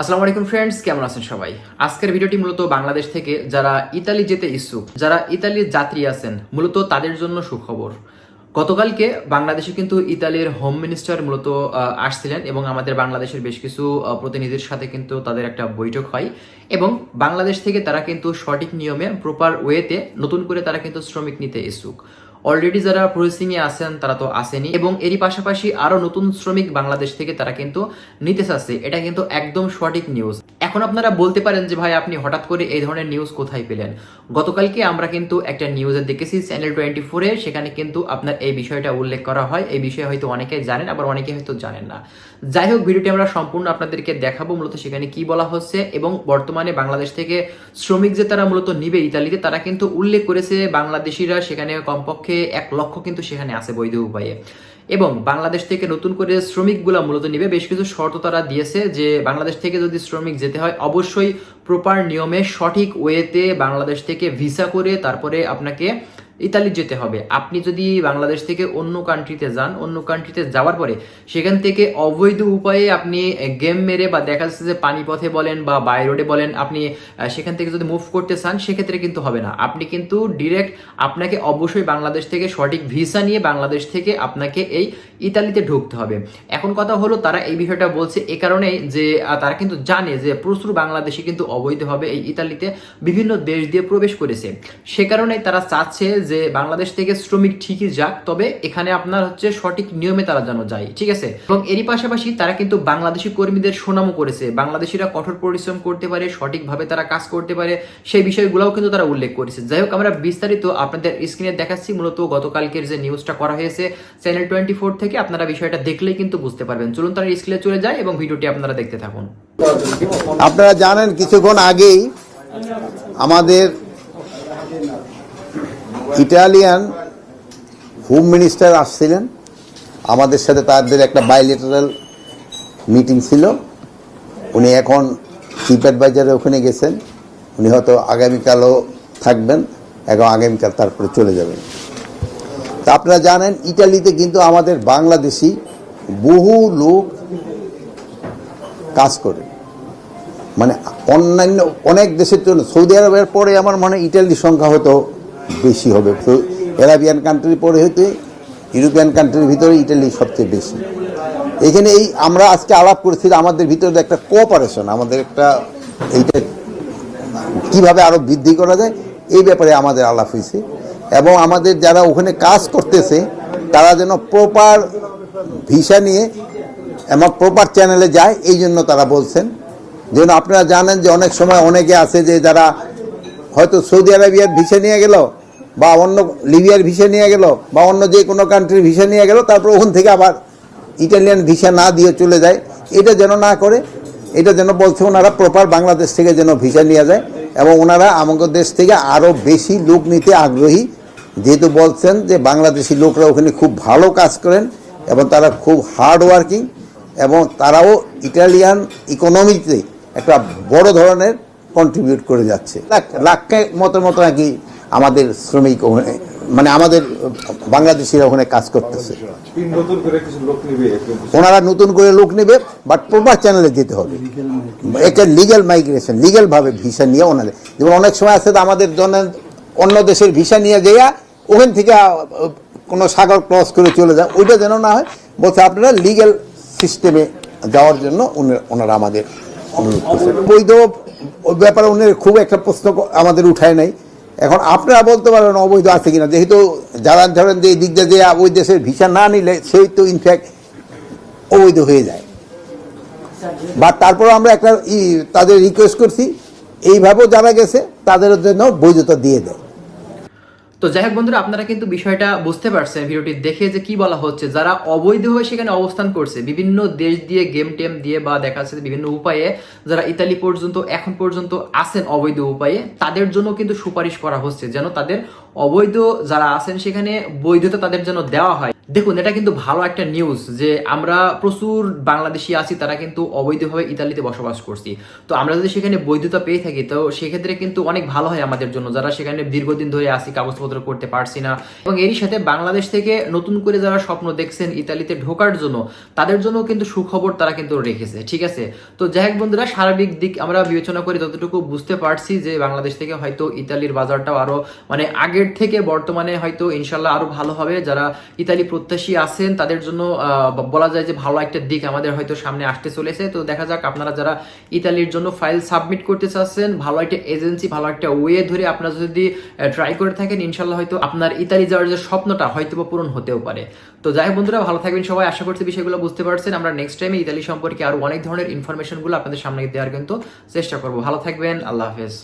আসসালামু আলাইকুম ফ্রেন্ডস কেমন আছেন সবাই? আজকের ভিডিওটি মূলত বাংলাদেশ থেকে যারা ইতালি যেতে ইচ্ছুক, যারা ইতালির যাত্রী আছেন, মূলত তাদের জন্য সুখবর। গতকালকে বাংলাদেশে কিন্তু ইতালির হোম মিনিস্টার মূলত আসছিলেন এবং আমাদের বাংলাদেশের বেশ কিছু প্রতিনিধির সাথে কিন্তু তাদের একটা বৈঠক হয় এবং বাংলাদেশ থেকে তারা কিন্তু সঠিক নিয়মে প্রপার ওয়েতে নতুন করে তারা কিন্তু শ্রমিক নিতে ইচ্ছুক। অলরেডি যারা প্রসেসিং এ আছেন, তারা তো আসেনি। এবং এরই পাশাপাশি আরও নতুন শ্রমিক বাংলাদেশ থেকে তারা কিন্তু নিতে চাচ্ছে। এটা কিন্তু একদম সঠিক নিউজ এখন আপনারা বলতে পারেন যে, ভাই, আপনি হঠাৎ করে এই ধরনের নিউজ কোথায় পেলেন? গতকালকে আমরা কিন্তু একটা নিউজে দেখেছি চ্যানেল টোয়েন্টি ফোরে সেখানে কিন্তু আপনার এই বিষয়টা উল্লেখ করা হয়। এই বিষয়ে হয়তো অনেকে জানেন, আবার অনেকে হয়তো জানেন না। যাই হোক, ভিডিওটি আমরা সম্পূর্ণ আপনাদেরকে দেখাবো, মূলত সেখানে কি বলা হচ্ছে। এবং বর্তমানে বাংলাদেশ থেকে শ্রমিক যে তারা মূলত নিবে ইতালিতে, তারা কিন্তু উল্লেখ করেছে, বাংলাদেশিরা সেখানে কমপক্ষে এক লক্ষ কিন্তু সেখানে আছে বৈধ উপায়ে এবং বাংলাদেশ থেকে নতুন করে শ্রমিকগুলো মূলত নিবে। বেশ কিছু শর্ত তারা দিয়েছে যে, বাংলাদেশ থেকে যদি শ্রমিক যেতে হয়, অবশ্যই প্রপার নিয়মে সঠিক ওয়েতে বাংলাদেশ থেকে ভিসা করে তারপরে আপনাকে ইতালি যেতে হবে। আপনি যদি বাংলাদেশ থেকে অন্য কান্ট্রিতে যান, অন্য কান্ট্রিতে যাওয়ার পরে সেখান থেকে অবৈধ উপায়ে আপনি গেম মেরে বা দেখা যাচ্ছে যে পানিপথে বলেন বা বাই রোডে বলেন, আপনি সেখান থেকে যদি মুভ করতে চান, সেক্ষেত্রে কিন্তু হবে না। আপনি কিন্তু ডিরেক্ট আপনাকে অবশ্যই বাংলাদেশ থেকে সঠিক ভিসা নিয়ে বাংলাদেশ থেকে আপনাকে এই ইতালিতে ঢুকতে হবে। এখন কথা হলো, তারা এই বিষয়টা বলছে এ কারণে যে তারা কিন্তু জানে যে প্রচুর বাংলাদেশি কিন্তু অবৈধভাবে এই ইতালিতে বিভিন্ন দেশ দিয়ে প্রবেশ করেছে। সে কারণে তারা চাচ্ছে যে বাংলাদেশ থেকে শ্রমিক ঠিকই যাক, তবে এখানে আপনার হচ্ছে সঠিক নিয়মে তারা যেন যায়, ঠিক আছে? এবং এরই পাশাপাশি তারা কিন্তু বাংলাদেশি কর্মীদের সুনামও করেছে। বাংলাদেশিরা কঠোর পরিশ্রম করতে পারে, সঠিকভাবে তারা কাজ করতে পারে, সেই বিষয়গুলোও কিন্তু তারা উল্লেখ করেছে। যাই হোক, আমরা বিস্তারিত আপনাদের স্ক্রিনে দেখাচ্ছি মূলত গতকালকের যে নিউজটা করা হয়েছে। চ্যানেল টোয়েন্টি ফোর থেকে আপনারা বিষয়টা দেখলেই কিন্তু বুঝতে পারবেন। চলুন তারা স্ক্রিনে চলে যায় এবং ভিডিওটি আপনারা দেখতে থাকুন। আপনারা জানেন, কিছুক্ষণ আগেই আমাদের ইটালিয়ান হোম মিনিস্টার আসছিলেন। আমাদের সাথে তাদের একটা বাইলেটারাল মিটিং ছিল। উনি এখন চিফ অ্যাডভাইজারে ওখানে গেছেন। উনি হয়তো আগামীকালও থাকবেন এবং আগামীকাল তারপরে চলে যাবেন। তা আপনারা জানেন, ইটালিতে কিন্তু আমাদের বাংলাদেশি বহু লোক কাজ করে। মানে অন্যান্য অনেক দেশের জন্য সৌদি আরবের পরে আমার মনে ইটালির সংখ্যা হয়তো বেশি হবে। তো এরাবিয়ান কান্ট্রির পরে হইতে ইউরোপিয়ান কান্ট্রির ভিতরে ইটালি সবচেয়ে বেশি। এখানে এই আমরা আজকে আলাপ করেছি আমাদের ভিতরে একটা কোঅপারেশন আমাদের একটা এইটা কীভাবে আরও বৃদ্ধি করা যায়, এই ব্যাপারে আমাদের আলাপ হয়েছে এবং আমাদের যারা ওখানে কাজ করতেছে, তারা যেন প্রপার ভিসা নিয়ে এবং প্রপার চ্যানেলে যায়, এই জন্য তারা বলছেন। যেন আপনারা জানেন যে অনেক সময় অনেকে আছে যে যারা হয়তো সৌদি আরবিয়ার ভিসা নিয়ে গেল বা অন্য লিবিয়ার ভিসা নিয়ে গেল, বা অন্য যে কোনো কান্ট্রির ভিসা নিয়ে গেল, তারপর ওখান থেকে আবার ইটালিয়ান ভিসা না দিয়ে চলে যায়। এটা যেন না করে, এটা যেন বলছে ওনারা প্রপার বাংলাদেশ থেকে যেন ভিসা নিয়ে যায় এবং ওনারা আমাদের দেশ থেকে আরও বেশি লোক নিতে আগ্রহী। যেহেতু বলছেন যে বাংলাদেশি লোকরা ওখানে খুব ভালো কাজ করেন এবং তারা খুব হার্ড ওয়ার্কিং এবং তারাও ইটালিয়ান ইকোনমিতে একটা বড় ধরনের কন্ট্রিবিউট করে যাচ্ছে। লাখ লাখের মতো মতো নাকি আমাদের শ্রমিক ওখানে মানে আমাদের বাংলাদেশিরা ওখানে কাজ করতেছে। ওনারা নতুন করে লোক নেবে বাট প্রপার চ্যানেলে যেতে হবে। এটা লিগ্যাল মাইগ্রেশন লিগ্যাল ভাবে ভিসা নিয়ে ওনাদের। যেমন অনেক সময় আছে তো আমাদের জন্য অন্য দেশের ভিসা নিয়ে যাইয়া ওখান থেকে কোনো সাগর ক্রস করে চলে যায়। ওইটা যেন না হয় বলছে আপনারা লিগ্যাল সিস্টেমে যাওয়ার জন্য ওনারা আমাদের অনুরোধ করছেন। বৈধ ব্যাপারে উনি খুব একটা প্রশ্ন আমাদের উঠায় নাই। এখন আপনারা বলতে পারবেন অবৈধ আছে কিনা, যেহেতু যারা ধরেন যে দিক দিয়ে যে ওই দেশের ভিসা না নিলে সেই তো ইনফ্যাক্ট অবৈধ হয়ে যায়। বা তারপর আমরা একটা তাদের রিকোয়েস্ট করছি, এইভাবেও যারা গেছে, তাদের জন্য বৈধতা দিয়ে দেয়। তো যাই হোক বন্ধুরা, আপনারা কিন্তু বিষয়টা বুঝতে পারছেন, ভিডিওটি দেখে যে কি বলা হচ্ছে। যারা অবৈধভাবে সেখানে অবস্থান করছে, বিভিন্ন দেশ দিয়ে গেম টেম দিয়ে বা দেখা যাচ্ছে বিভিন্ন উপায়ে যারা ইতালি পর্যন্ত, এখন পর্যন্ত আছেন অবৈধ উপায়ে, তাদের জন্য কিন্তু সুপারিশ করা হচ্ছে যেন তাদের অবৈধ যারা আছেন সেখানে বৈধতা তাদের জন্য দেওয়া হয়। দেখুন, এটা কিন্তু ভালো একটা নিউজ যে আমরা প্রচুর বাংলাদেশি আছি, তারা কিন্তু অবৈধভাবে ইতালিতে বসবাস করছি। তো আমরা যদি সেখানে বৈধতা পেয়ে থাকি, তো সেক্ষেত্রে কিন্তু অনেক ভালো হয় আমাদের জন্য। যারা সেখানে দীর্ঘদিন ধরে আসি কাগজপত্র করতে পারছি না, এবং এরই সাথে বাংলাদেশ থেকে নতুন করে যারা স্বপ্ন দেখছেন ইতালিতে ঢোকার জন্য, তাদের জন্য কিন্তু সুখবর তারা কিন্তু রেখেছে, ঠিক আছে? তো যাই হোক বন্ধুরা, সার্বিক দিক আমরা বিবেচনা করে যতটুকু বুঝতে পারছি যে বাংলাদেশ থেকে হয়তো ইতালির বাজারটাও আরও মানে আগের থেকে বর্তমানে হয়তো ইনশাল্লাহ আরও ভালো হবে। যারা ইতালি প্রত্যাশী আছেন, তাদের জন্য বলা যায় যে ভালো একটা দিক আমাদের হয়তো সামনে আসতে চলেছে। তো দেখা যাক আপনারা যারা ইতালির জন্য ফাইল সাবমিট করতে চাচ্ছেন, ভালো একটা এজেন্সি, ভালো একটা ওয়ে ধরে আপনারা যদি ট্রাই করে থাকেন ইনশাল্লাহ হয়তো আপনার ইতালি যাওয়ার যে স্বপ্নটা হয়তো বা পূরণ হতেও পারে। তো যাই বন্ধুরা, ভালো থাকবেন সবাই। আশা করছি বিষয়গুলো বুঝতে পারছেন। আমরা নেক্সট টাইমে ইতালি সম্পর্কে আরও অনেক ধরনের ইনফরমেশনগুলো আপনাদের সামনে দেওয়ার কিন্তু চেষ্টা করব। ভালো থাকবেন। আল্লাহ হাফেজ।